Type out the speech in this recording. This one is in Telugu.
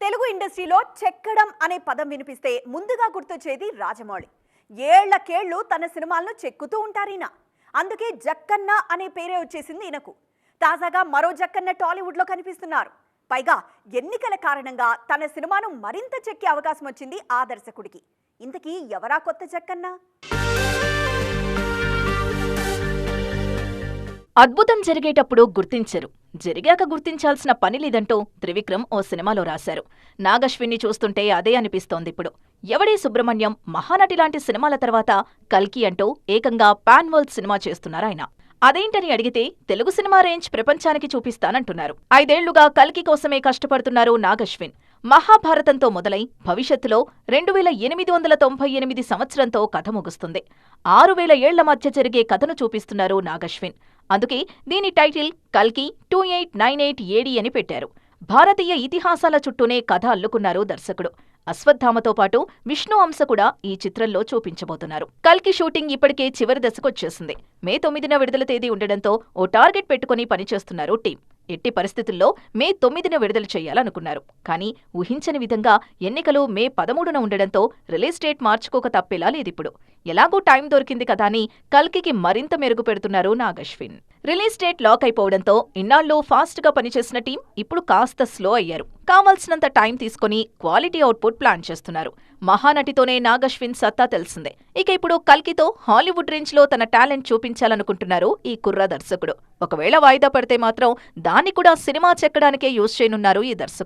తెలుగు ఇండస్ట్రీలో చెక్కడం అనే పదం వినిపిస్తే ముందుగా గుర్తొచ్చేది రాజమౌళి. ఏళ్ళకేళ్ళు తన సినిమాలను చెక్కుతూ ఉంటారీన? అందుకే జక్కన్న అనే పేరే వచ్చేసింది ఈయనకు. తాజాగా మరో జక్కన్న టాలీవుడ్లో కనిపిస్తున్నారు. పైగా ఎన్నికల కారణంగా తన సినిమాను మరింత చెక్కే అవకాశం వచ్చింది ఆ దర్శకుడికి. ఇంతకీ ఎవరా కొత్త జక్కన్నా? అద్భుతం జరిగేటప్పుడు గుర్తించరు. జరిగాక గుర్తించాల్సిన పని లేదంటూ త్రివిక్రమ్ ఓ సినిమాలో రాశారు. నాగశ్విన్ని చూస్తుంటే అదే అనిపిస్తోంది ఇప్పుడు. ఎవడే సుబ్రహ్మణ్యం మహానటి లాంటి సినిమాల తర్వాత కల్కి అంటూ ఏకంగా పాన్ వరల్డ్ సినిమా చేస్తున్నారాయన అదేంటని అడిగితే తెలుగు సినిమా రేంజ్ ప్రపంచానికి చూపిస్తానంటున్నారు. ఐదేళ్ళుగా కల్కి కోసమే కష్టపడుతున్నారు నాగశ్విన్. మహాభారతంతో మొదలై భవిష్యత్తులో రెండు వేల ఎనిమిది వందల తొంభై ఎనిమిది సంవత్సరంతో కథ ముగుస్తుంది. ఆరు వేల ఏళ్ళ మధ్య జరిగే కథను చూపిస్తున్నారు నాగశ్విన్. అందుకే దీని టైటిల్ కల్కి two eight nine eight AD అని పెట్టారు. భారతీయ ఇతిహాసాల చుట్టూనే కథ అల్లుకున్నారు దర్శకుడు. అశ్వత్థామతో పాటు విష్ణు అంశ కూడా ఈ చిత్రంలో చూపించబోతున్నారు. కల్కి షూటింగ్ ఇప్పటికే చివరి దశకొచ్చేసింది. మే తొమ్మిదిన విడుదల తేదీ ఉండడంతో ఓ టార్గెట్ పెట్టుకుని పనిచేస్తున్నారు టీం. ఎట్టి పరిస్థితుల్లో మే తొమ్మిదిన విడుదల చేయాలనుకున్నారు. కానీ ఊహించని విధంగా ఎన్నికలు మే పదమూడున ఉండడంతో రిలీజ్ డేట్ మార్చుకోక తప్పేలా లేదిప్పుడు. ఎలాగూ టైం దొరికింది కదా అని కల్కికి మరింత మెరుగు పెడుతున్నారు నాగశ్విన్. రిలీజ్ డేట్ లాక్ అయిపోవడంతో ఇన్నాళ్ళు ఫాస్ట్గా పనిచేసిన టీం ఇప్పుడు కాస్త స్లో అయ్యారు. కావాల్సినంత టైం తీసుకుని క్వాలిటీ అవుట్పుట్ ప్లాన్ చేస్తున్నారు. మహానటితోనే నాగశ్విన్ సత్తా తెలిసిందే. ఇక ఇప్పుడు కల్కితో హాలీవుడ్ రేంజ్లో తన టాలెంట్ చూపించాలనుకుంటున్నారు ఈ కుర్ర దర్శకుడు. ఒకవేళ వాయిదా పడితే మాత్రం దాన్ని కూడా సినిమా చెక్కడానికే యూజ్ చేయనున్నారు ఈ దర్శకుడు.